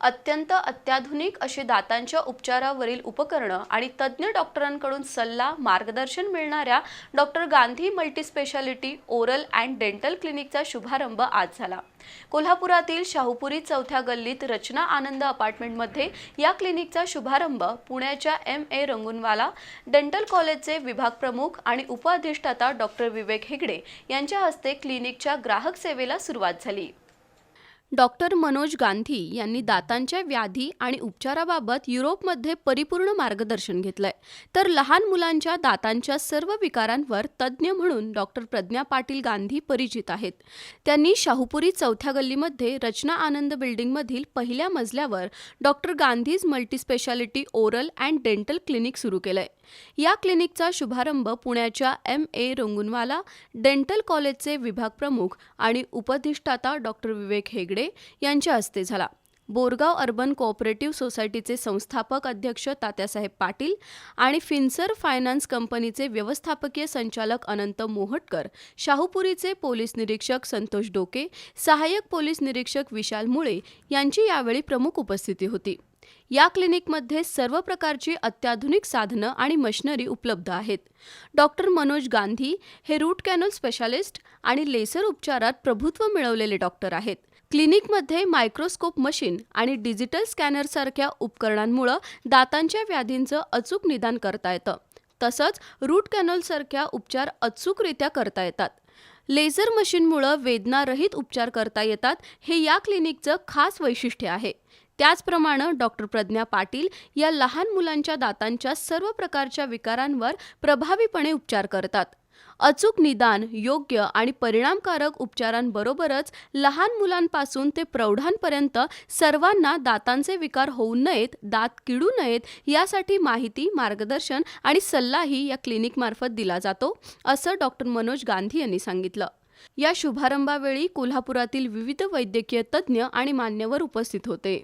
अत्यंत अत्याधुनिक अशी दातांच्या उपचारावरील उपकरणं आणि तज्ज्ञ डॉक्टरांकडून सल्ला मार्गदर्शन मिळणाऱ्या doctor Gandhi multispeciality oral and dental क्लिनिकचा शुभारंभ आज झाला. कोल्हापुरातील शाहूपुरी चौथ्या गल्लीत रचना आनंद अपार्टमेंटमध्ये या क्लिनिकचा शुभारंभ पुण्याच्या एम ए रंगुनवाला डेंटल कॉलेजचे विभाग प्रमुख आणि उपअधिष्ठाता डॉक्टर विवेक हेगडे यांच्या हस्ते क्लिनिकच्या ग्राहक सेवेला सुरुवात झाली. डॉक्टर मनोज गांधी यांनी दातांच्या व्याधी आणि उपचाराबाबत युरोपमध्ये परिपूर्ण मार्गदर्शन घेतलंय. तर लहान मुलांच्या दातांच्या सर्व विकारांवर तज्ज्ञ म्हणून डॉक्टर प्रज्ञा पाटील गांधी परिचित आहेत. त्यांनी शाहूपुरी चौथ्या गल्लीमध्ये रचना आनंद बिल्डिंगमधील पहिल्या मजल्यावर doctor Gandhi's multispeciality oral and dental clinic सुरू केलंय. या क्लिनिकचा शुभारंभ पुण्याच्या एम. ए. रंगुनवाला डेंटल कॉलेजचे विभाग प्रमुख आणि उपधिष्ठाता डॉक्टर विवेक हेगडे यांच्या हस्ते झाला. बोरगाव अर्बन कोऑपरेटिव्ह सोसायटीचे संस्थापक अध्यक्ष तात्यासाहेब पाटील आणि फिन्सर फायनान्स कंपनीचे व्यवस्थापकीय संचालक अनंत मोहटकर शाहूपुरीचे पोलीस निरीक्षक संतोष डोके सहाय्यक पोलीस निरीक्षक विशाल मुळे यांची यावेळी प्रमुख उपस्थिती होती. या क्लिनिकमध्ये सर्व प्रकारची अत्याधुनिक साधनं आणि मशिनरी उपलब्ध आहेत. डॉक्टर मनोज गांधी हे रूट कॅनल स्पेशालिस्ट आणि लेसर उपचारात प्रभुत्व मिळवलेले डॉक्टर आहेत. क्लिनिकमध्ये मायक्रोस्कोप मशीन आणि डिजिटल स्कॅनरसारख्या उपकरणांमुळं दातांच्या व्याधींचं अचूक निदान करता येतं. तसंच रूट कॅनलसारख्या उपचार अचूकरित्या करता येतात. लेझर मशीनमुळं वेदनारहित उपचार करता येतात हे या क्लिनिकचं खास वैशिष्ट्य आहे. त्याचप्रमाणे डॉक्टर प्रज्ञा पाटील या लहान मुलांच्या दातांच्या सर्व प्रकारच्या विकारांवर प्रभावीपणे उपचार करतात. अचूक निदान योग्य आणि परिणामकारक उपचारांबरोबरच लहान मुलांपासून ते प्रौढांपर्यंत सर्वांना दातांचे विकार होऊ नयेत दात किडू नयेत यासाठी माहिती मार्गदर्शन आणि सल्लाही या क्लिनिकमार्फत दिला जातो असं डॉक्टर मनोज गांधी यांनी सांगितलं. या शुभारंभावेळी कोल्हापुरातील विविध वैद्यकीय तज्ज्ञ आणि मान्यवर उपस्थित होते.